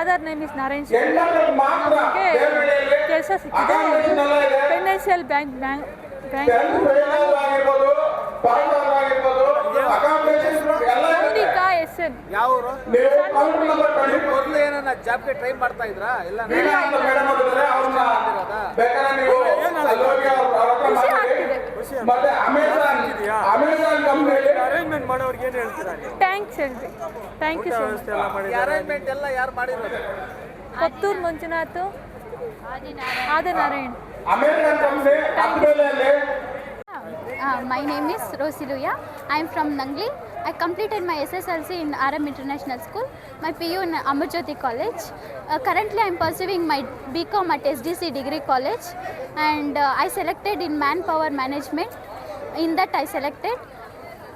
Father name is Narayan Swamy ನಮಗೆ ದೇವರಳ್ಳಿಯಲ್ಲಿ ಕೆಲಸ ಸಿಕ್ಕಿದೆ ಎಲ್ಲ. ಫೈನಾನ್ಷಿಯಲ್ ಬ್ಯಾಂಕ್ ಬ್ಯಾಂಕ್ ಬ್ಯಾಂಕ್ ಎಲ್ಲ. ಮೋನಿಕಾ ಎಸ್ ಎನ್ ಏನನ್ನ ಜಾಬ್ಗೆ ಟ್ರೈ ಮಾಡ್ತಾ ಇದ್ರಾ ಇಲ್ಲ ಮತ್ತೆ ಅಮೆಝಾನ್ ಅಮೆಝಾನ್ ಕಂಪ್ನಿಯಲ್ಲಿ ಅರೇಂಜ್ಮೆಂಟ್ ಮಾಡೋರ್ಗೆ ಏನು ಹೇಳ್ತೀರಾ ನೀವು ಥ್ಯಾಂಕ್ಸ್ ಹೇಳ್ರಿ ಥ್ಯಾಂಕ್ ಯು ಸೊ ಮಚ್ ವ್ಯವಸ್ಥೆ ಎಲ್ಲ ಮಾಡಿದ್ದಾರೆ. ಅರೇಂಜ್ಮೆಂಟ್ ಎಲ್ಲ ಯಾರು ಮಾಡಿರೋದು? ಕೊತ್ತೂರು ಮಂಜುನಾಥ್ ಆದಿನಾರಾಯಣ್. ಅಮೆರಿಕನ್ ಕಂಪ್ನಿ ಹತ್ತಬೇಲೆಯಲ್ಲಿ Uh, my name is Rosiluya. I am from Nangli. I completed my SSLC in RM International School, my PU in Amurjyoti College. Uh, currently, I am pursuing my BCom at SDC Degree College, and uh, I selected in Manpower Management. In that, I selected.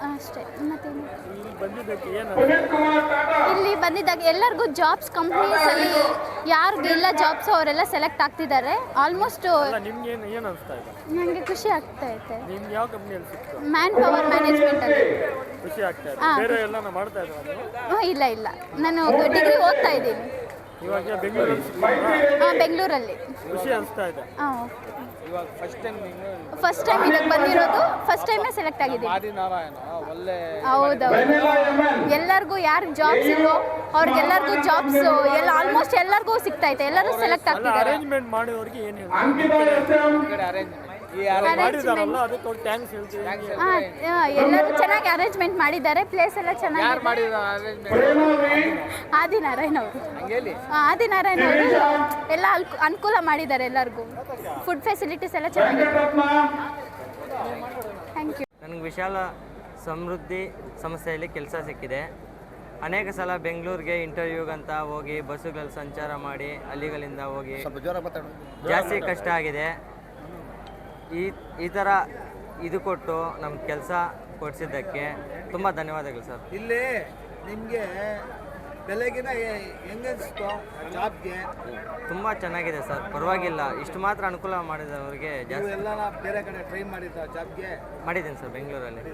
ಅಷ್ಟೇ. ಮತ್ತೇನು ಇಲ್ಲಿ ಬಂದಿದ್ದಾಗ ಎಲ್ಲರಿಗೂ jobs ಕಂಪ್ನೀಸಲ್ಲಿ ಯಾರಿಗೆಲ್ಲ jobs ಅವರೆಲ್ಲ select ಆಗ್ತಿದ್ದಾರೆ. Almost ನನಗೆ ಖುಷಿ ಆಗ್ತಾ ಐತೆ ಮ್ಯಾನ್ ಪವರ್ ಮ್ಯಾನೇಜ್ಮೆಂಟಲ್ಲಿ ಖುಷಿ ಆಗ್ತಾ ಬೇರೆ ಎಲ್ಲ ಮಾಡ್ತಾ ಇದ್ದಾರೆ ಇಲ್ಲ ಇಲ್ಲ. ನಾನು ಡಿಗ್ರಿ ಓದ್ತಾ ಇದ್ದೀನಿ. ಇವಾಗ ಬೆಂಗಳೂರಲ್ಲಿ ಸಿಕ್ಕಿದ್ರಾ? ಬೆಂಗಳೂರಲ್ಲಿ. ಖುಷಿ ಅನಿಸ್ತಾ ಇದೆ. ಇವಾಗ ಫಸ್ಟ್ ಟೈಮ್ ಫಸ್ಟ್ ಟೈಮ್ ಇದಕ್ಕೆ ಬಂದಿರೋದು. ಫಸ್ಟ್ ಟೈಮೇ ಸೆಲೆಕ್ಟ್ ಆಗಿದೆ ಒಳ್ಳೆ ಹೌದೌದು. ಎಲ್ಲರಿಗೂ ಯಾರು ಜಾಬ್ಸ್ ಇಲ್ವೋ ಅವ್ರಿಗೆಲ್ಲರಿಗೂ ಜಾಬ್ಸ್ ಎಲ್ಲ ಆಲ್ಮೋಸ್ಟ್ ಎಲ್ಲರಿಗೂ ಸಿಗ್ತಾ ಇದೆ. ಎಲ್ಲರೂ ಸೆಲೆಕ್ಟ್ ಆಗ್ತಿದ್ದಾರೆ. ಅರೇಂಜ್ಮೆಂಟ್ ಮಾಡೋರಿಗೆ ಏನು ಹೇಳ್ತೀರಾ ಮಾಡಿದಾರಲ್ಲ ಅದಕ್ಕೆ ಅವ್ರು ಥ್ಯಾಂಕ್ಸ್ ಹೇಳ್ತೀವಿ. ಎಲ್ಲರೂ ಚೆನ್ನಾಗಿ ಅರೇಂಜ್ಮೆಂಟ್ ಮಾಡಿದ್ದಾರೆ. ಪ್ಲೇಸ್ ಎಲ್ಲ ಯಾರು ಚೆನ್ನಾಗಿ ಮಾಡಿದ ವಿ ಆದಿನಾರಾಯಣ್ ಅವರು ಹಂಗೇಲಿ ಆದಿನಾರಾಯಣ್ ಅವರು ಎಲ್ಲ ಅಲ್ಕು- ಅನುಕೂಲ ಮಾಡಿದ್ದಾರೆ ಎಲ್ಲರಿಗೂ. ಫುಡ್ ಫೆಸಿಲಿಟೀಸ್ ಎಲ್ಲ ಚೆನ್ನಾಗಿದೆ. ಥ್ಯಾಂಕ್ ಯು ನನಗೆ ವಿಶಾಲ ಸಮೃದ್ಧಿ ಸಂಸ್ಥೆಯಲ್ಲಿ ಕೆಲಸ ಸಿಕ್ಕಿದೆ. ಅನೇಕ ಸಲ ಬೆಂಗಳೂರಿಗೆ ಇಂಟರ್ವ್ಯೂಗಂತ ಹೋಗಿ ಬಸ್ಸುಗಳಲ್ಲಿ ಸಂಚಾರ ಮಾಡಿ ಅಲ್ಲಿಗಳಿಂದ ಹೋಗಿ ಜಾಸ್ತಿ ಕಷ್ಟ ಆಗಿದೆ. ಈ ಈ ಥರ ಇದು ಕೊಟ್ಟು ನಮ್ಮ ಕೆಲಸ ಕೊಡಿಸಿದ್ದಕ್ಕೆ ತುಂಬ ಧನ್ಯವಾದಗಳು ಸರ್. ಇಲ್ಲಿ ನಿಮಗೆ ಬೆಳಗಿನ ಹೆಂಗನ್ಸ್ತು ಜಾಬ್ಗೆ? ತುಂಬ ಚೆನ್ನಾಗಿದೆ ಸರ್ ಪರವಾಗಿಲ್ಲ. ಇಷ್ಟು ಮಾತ್ರ ಅನುಕೂಲ ಮಾಡಿದವರಿಗೆ ಅವ್ರಿಗೆ ಜಾಸ್ತಿ. ಎಲ್ಲ ಬೇರೆ ಕಡೆ ಟ್ರೈ ಮಾಡಿದ್ದ ಜಾಬ್ಗೆ? ಮಾಡಿದ್ದೀನಿ ಸರ್ ಬೆಂಗಳೂರಲ್ಲಿ.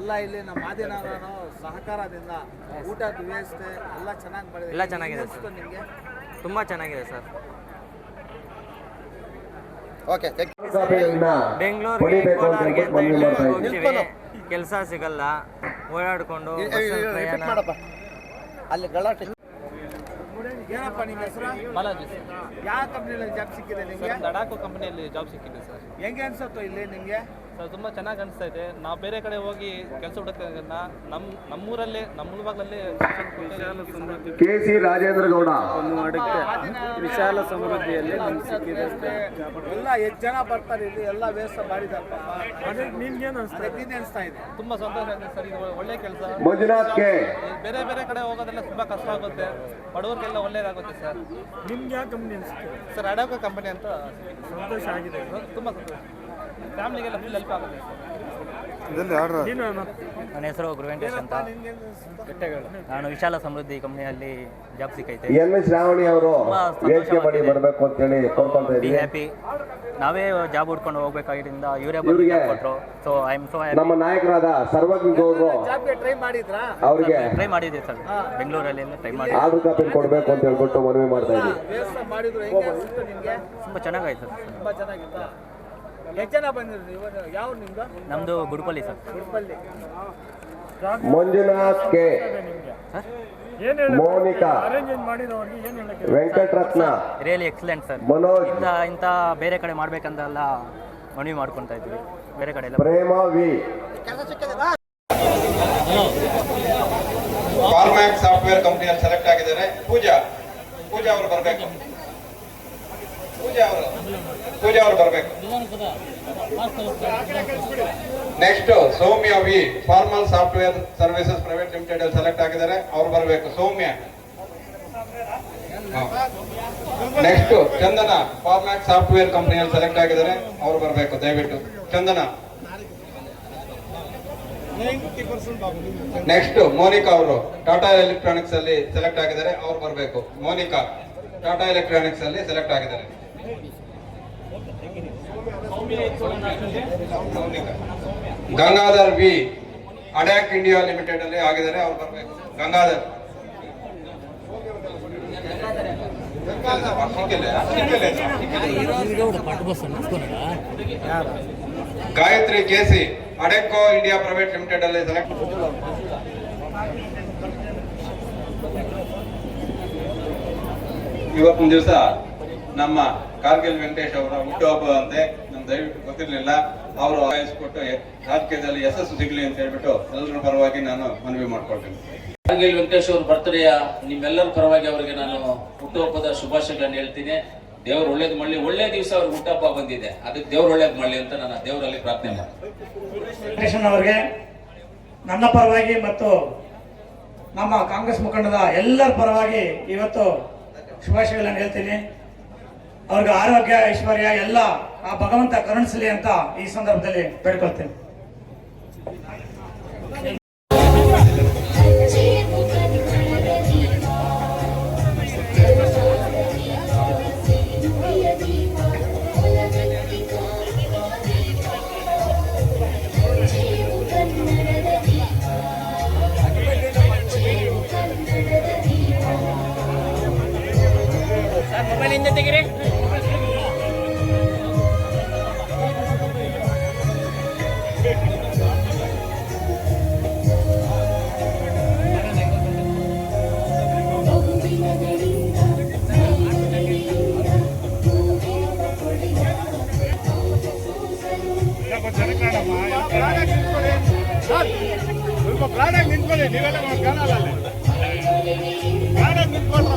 ಎಲ್ಲ ಇಲ್ಲಿ ನಮ್ಮ ಮಾದಿನ ಸಹಕಾರದಿಂದ ಊಟದ ವ್ಯವಸ್ಥೆ ಎಲ್ಲ ಚೆನ್ನಾಗಿ ಮಾಡಿದೆ ಎಲ್ಲ ಚೆನ್ನಾಗಿದೆ ಸರ್. ನಿಮಗೆ? ತುಂಬ ಚೆನ್ನಾಗಿದೆ ಸರ್. ಬೆಂಗಳೂರಿಗೆ ಹೊಡಿಬೇಕು ಅಂತ ಕೋಲಾರಿಗೆ ಮಾಡ್ತಾ ಹೋಗ್ತೀವಿ. ಕೆಲಸ ಸಿಗಲ್ಲ. ಓಡಾಡ್ಕೊಂಡು ಅಲ್ಲಿ ಗಲಾಟೆ. ಏನಪ್ಪ ನಿಮ್ಮ ಹೆಸರು? ಬಾಲಾಜಿ ಯಾವ ಕಂಪ್ನಿಯಲ್ಲಿ ಜಾಬ್ ಸಿಕ್ಕಿದೆ ನಿಮಗೆ ಲಡಾಖ್ ಕಂಪ್ನಿಯಲ್ಲಿ ಜಾಬ್ ಸಿಕ್ಕಿದೆ ಸರ್. ಹೆಂಗೆ ಅನ್ಸುತ್ತೋ ಇಲ್ಲಿ ನಿಮಗೆ ತುಂಬ ಚೆನ್ನಾಗಿ ಅನಿಸ್ತಾ ಇದೆ. ನಾವು ಬೇರೆ ಕಡೆ ಹೋಗಿ ಕೆಲಸ ಹುಡುಕೋದನ್ನ ನಮ್ಮ ನಮ್ಮೂರಲ್ಲೇ ನಮ್ಮ ಮುಳುಬಾಗ್ಲಲ್ಲೇ ಕೆ ಸಿ ರಾಜೇಂದ್ರ ಗೌಡ. ವಿಶಾಲ ಸಮೃದ್ಧಿಯಲ್ಲಿ ನಮ್ಗೆ ಸಿಕ್ಕಿದೆ ಎಲ್ಲ ಎಷ್ಟು ಜನ ಬರ್ತಾರೆ ಇಲ್ಲಿ? ಎಲ್ಲ ವ್ಯವಸ್ಥೆ ಮಾಡಿದ್ದಾರೆ ನಿಮ್ಗೆ ಅನಿಸ್ತಾ ಅನಿಸ್ತಾ ಇದೆ. ತುಂಬ ಸಂತೋಷ ಇದೆ ಸರ್ ಇದು ಒಳ್ಳೆ ಕೆಲಸ. ಮಂಜುನಾಥ್ ಕೆ. ಬೇರೆ ಬೇರೆ ಕಡೆ ಹೋಗೋದೆಲ್ಲ ತುಂಬ ಕಷ್ಟ ಆಗುತ್ತೆ. ಬಡವರಿಗೆಲ್ಲ ಒಳ್ಳೇದಾಗುತ್ತೆ ಸರ್. ನಿಮ್ಗೆ ಯಾವ ಕಂಪ್ನಿ ಅನಿಸುತ್ತೆ? ಸರ್ ಅಡಾಕೋ ಕಂಪನಿ ಅಂತ ಸಂತೋಷ ಆಗಿದೆ. ತುಂಬ ಸಂತೋಷ. ಫ್ಯಾಮಿಲಿಗೆಲ್ಲ ಫುಲ್ ಹೆಲ್ಪ್ ಆಗುತ್ತೆ. ನೀನು ನನ್ನ ಹೆಸರು ಗುರುವೆಂಕಟೇಶ್ ಅಂತ. ನಾನು ವಿಶಾಲ ಸಮೃದ್ಧಿ ಕಂಪ್ನಿಯಲ್ಲಿ ಜಾಬ್ ಸಿಕ್ಕೈತೆ. ಎನ್ ಎಸ್ ಶ್ರಾವಣಿ ಅವರು ವೇದಿಕೆ ಮಾಡಿ ಸಂತೋಷವಾಗಿದೆ. ಬರಬೇಕು ಅಂತೇಳಿ ಕೋರ್ಕೊಂತ ಬಿ ಇದ್ದೀವಿ ಹ್ಯಾಪಿ ನಾವೇ ಜಾಬ್ ಹುಡ್ಕೊಂಡು ಹೋಗ್ಬೇಕಾಗಿದ್ದರಿಂದ ಇವರೇ ಜಾಬ್ ಕೊಟ್ಟರು ಸೊ ಐ ಆಮ್ ಸೋ ನಮ್ಮ ನಾಯಕರಾದ ಸರ್ವಜ್ಞ ಗೌಡ್ರು ಜಾಬ್ಗೆ ಟ್ರೈ ಮಾಡಿದ್ರಾ? ಅವರಿಗೆ ಟ್ರೈ ಮಾಡಿದ್ವಿ ಸರ್ ಬೆಂಗಳೂರಲ್ಲಿ ಟ್ರೈ ಮಾಡಿ ಆರ್ಡರ್ ಕಾಪಿ ಕೊಡಬೇಕು ಅಂತ ಹೇಳ್ಬಿಟ್ಟು ಮನವಿ ಮಾಡ್ತಾ ಇದ್ದೀವಿ. ಮಾಡಿದ್ರು ತುಂಬ ಚೆನ್ನಾಗಾಯ್ತು ಸರ್ ತುಂಬ ಚೆನ್ನಾಗಿತ್ತಾ? ಎಷ್ಟು ಜನ ಬಂದಿದ್ರು ಯಾವ ನಿಮ್ದು? ನಮ್ಮದು ಗುಡುಪಲ್ಲಿ ಸರ್. ಗುಡ್ಪಲ್ಲಿ ಮಂಜುನಾಥ್ ಕೆ. ಏನು ಹೇಳ ಮೋನಿಕಾ. ಅರೇಂಜ್ಮೆಂಟ್ ಮಾಡಿದವ್ರಿಗೆ ಏನು ಹೇಳಕ್ಕೆ Venkataratna. Really excellent sir Manoj. ಇಂಥ ಇಂಥ ಬೇರೆ ಕಡೆ ಮಾಡ್ಬೇಕಂತೆಲ್ಲ ಮನವಿ ಮಾಡ್ಕೊತಾ ಇದ್ವಿ ಬೇರೆ ಕಡೆ ಎಲ್ಲ ಪ್ರೇಮ ವಿ. ಫಾರ್ಮ್ಯಾಕ್ ಸಾಫ್ಟ್ವೇರ್ ಕಂಪ್ನಿಯಲ್ಲಿ ಸೆಲೆಕ್ಟ್ ಆಗಿದ್ದಾರೆ. ಪೂಜಾ. ಪೂಜಾ ಅವರು ಬರಬೇಕು. ಪೂಜಾ ಅವರು. ಪೂಜಾ ಅವರು ಬರಬೇಕು. Next Soumya V formal software services private limited ಅಲ್ಲಿ ಸೆಲೆಕ್ಟ್ ಆಗಿದ್ದಾರೆ. ಅವ್ರು ಬರಬೇಕು. ಸೌಮ್ಯ. ನೆಕ್ಸ್ಟ್ ಚಂದನ ಫಾರ್ಮ್ಯಾಕ್ ಸಾಫ್ಟ್ವೇರ್ ಕಂಪ್ನಿಯಲ್ಲಿ ಸೆಲೆಕ್ಟ್ ಆಗಿದ್ದಾರೆ. ಅವ್ರು ಬರಬೇಕು. ದಯವಿಟ್ಟು. ಚಂದನ. ನೆಕ್ಸ್ಟ್ ಮೋನಿಕಾ ಅವರು ಟಾಟಾ ಎಲೆಕ್ಟ್ರಾನಿಕ್ಸ್ ಅಲ್ಲಿ ಸೆಲೆಕ್ಟ್ ಆಗಿದ್ದಾರೆ. ಅವ್ರು ಬರಬೇಕು. ಮೋನಿಕಾ, ಟಾಟಾ ಎಲೆಕ್ಟ್ರಾನಿಕ್ಸ್ ಅಲ್ಲಿ ಸೆಲೆಕ್ಟ್ ಆಗಿದ್ದಾರೆ. Gangadhar V Adecco India limited ಅಲ್ಲಿ ಆಗಿದ್ದಾರೆ, ಅವ್ರು ಬರಬೇಕು. Gangadhar. Gayathri KC, Adecco India private limited ಅಲ್ಲಿ ಇವತ್ತಿನ ದಿವಸ ನಮ್ಮ ಕಾರ್ಗಿಲ್ ವೆಂಕಟೇಶ್ ಅವರ ಹುಟ್ಟುಹಬ್ಬ ಅಂತೆ ನಮ್ ದಯವಿಟ್ಟು ಗೊತ್ತಿರಲಿಲ್ಲ. ಅವರು ಆಯಿಸ್ಕೊಟ್ಟು ರಾಜಕೀಯದಲ್ಲಿ ಯಶಸ್ಸು ಸಿಗಲಿ ಅಂತ ಹೇಳ್ಬಿಟ್ಟು ಎಲ್ಲರ ಪರವಾಗಿ ನಾನು ಮನವಿ ಮಾಡ್ಕೊಳ್ತೀನಿ. ಕಾರ್ಗಿಲ್ ವೆಂಕಟೇಶ್ ಅವ್ರ ಬರ್ತ್ಡೇಯ ನಿಮ್ಮೆಲ್ಲರ ಪರವಾಗಿ ಅವರಿಗೆ ನಾನು ಹುಟ್ಟುಹಬ್ಬದ ಶುಭಾಶಯಗಳನ್ನು ಹೇಳ್ತೀನಿ. ದೇವ್ರು ಒಳ್ಳೇದು ಮಾಡಲಿ. ಒಳ್ಳೆ ದಿವಸ ಅವ್ರಿಗೆ ಹುಟ್ಟಪ್ಪ ಬಂದಿದೆ. ಅದಕ್ಕೆ ದೇವ್ರು ಒಳ್ಳೇದು ಮಾಡಲಿ ಅಂತ ನಾನು ದೇವರಲ್ಲಿ ಪ್ರಾರ್ಥನೆ ಮಾಡ್ತೀನಿ ವೆಂಕಟೇಶನ್ ಅವರಿಗೆ ನನ್ನ ಪರವಾಗಿ ಮತ್ತು ನಮ್ಮ ಕಾಂಗ್ರೆಸ್ ಮುಖಂಡದ ಎಲ್ಲರ ಪರವಾಗಿ ಇವತ್ತು ಶುಭಾಶಯಗಳನ್ನು ಹೇಳ್ತೀನಿ. ಅವ್ರಿಗೆ ಆರೋಗ್ಯ ಐಶ್ವರ್ಯ ಎಲ್ಲ ಆ ಭಗವಂತ ಕರುಣಿಸಲಿ ಅಂತ ಈ ಸಂದರ್ಭದಲ್ಲಿ ಬೇಡ್ಕೊಳ್ತೀನಿ. ಸ್ವಲ್ಪ ಕಾಡಾಗಿ ನಿಂತ್ಕೊಳ್ಳಿ ನೀವೆಲ್ಲ ಕಾಣಲ್ಲ ಅಲ್ಲಿ ಕಾಡಾಗಿ ನಿಂತ್ಕೊಂಡು